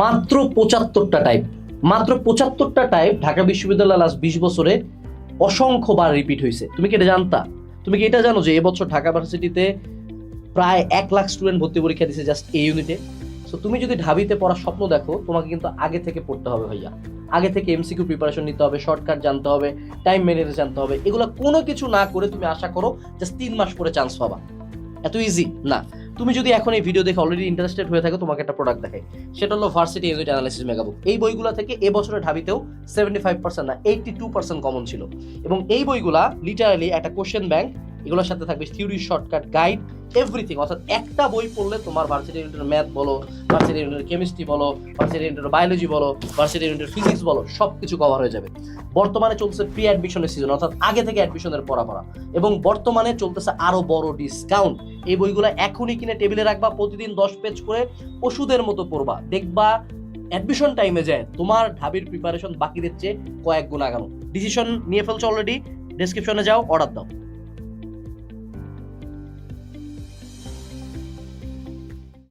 মাত্র পঁচাত্তরটা টাইপ মাত্র পঁচাত্তরটা টাইপ ঢাকা বিশ্ববিদ্যালয় লাস্ট বিশ বছরে অসংখ্যবার রিপিট হয়েছে। তুমি কি এটা জানতা? তুমি কি এটা জানো যে এবছর ঢাকা ভার্সিটিতে প্রায় এক লাখ স্টুডেন্ট ভর্তি পরীক্ষা দিছে জাস্ট এই ইউনিটে সো তুমি যদি ঢাবিতে পড়ার স্বপ্ন দেখো, তোমাকে কিন্তু আগে থেকে পড়তে হবে ভাইয়া। আগে থেকে এমসিকিউ প্রিপারেশন নিতে হবে শর্টকাট জানতে হবে টাইম ম্যানেজ জানতে হবে। এগুলো কোনো কিছু না করে তুমি আশা করো জাস্ট তিন মাস পরে চান্স পাবা। এত ইজি না। তুমি যদি এখন এই ভিডিও দেখে অলরেডি ইন্টারেস্টেড হয়ে থাকো, তোমাকে একটা প্রোডাক্ট দেখাই। সেটা হলো ভার্সিটি ইউনিট অ্যানালিসিস মেগাবুক এই বইগুলো থেকে এবছরের ঢাবিতেও সেভেন্টি ফাইভ পার্সেন্ট না এইটটি টু পার্সেন্ট কমন ছিল। এবং এই বইগুলা লিটারালি একটা কোশ্চেন ব্যাংক এগুলোর সাথে থাকবে থিওরি শর্টকাট গাইড এভরিথিং অর্থাৎ একটা বই পড়লে তোমার ভার্সিটি ইউনিটের ম্যাথ বলো ভার্সিটি ইউনিটের কেমিস্ট্রি বলো ভার্সিটি ইউনিটের বায়োলজি বলো ভার্সিটি ইউনিটের ফিজিক্স বলো সব কিছু কভার হয়ে যাবে। বর্তমানে চলছে প্রি অ্যাডমিশনের সিজন অর্থাৎ আগে থেকে অ্যাডমিশনের পড়া পড়া এবং বর্তমানে চলতেছে আরও বড় ডিসকাউন্ট এই বইগুলো এখনই কিনে টেবিলে রাখবা, প্রতিদিন দশ পেজ করে ওষুধের মতো পড়বা। দেখবা অ্যাডমিশন টাইমে যায়, তোমার ঢাবির প্রিপারেশন বাকিদের চেয়ে কয়েক গুণ আগানো। ডিসিশন নিয়ে ফেলছো অলরেডি ডিসক্রিপশনে যাও অর্ডার দাও।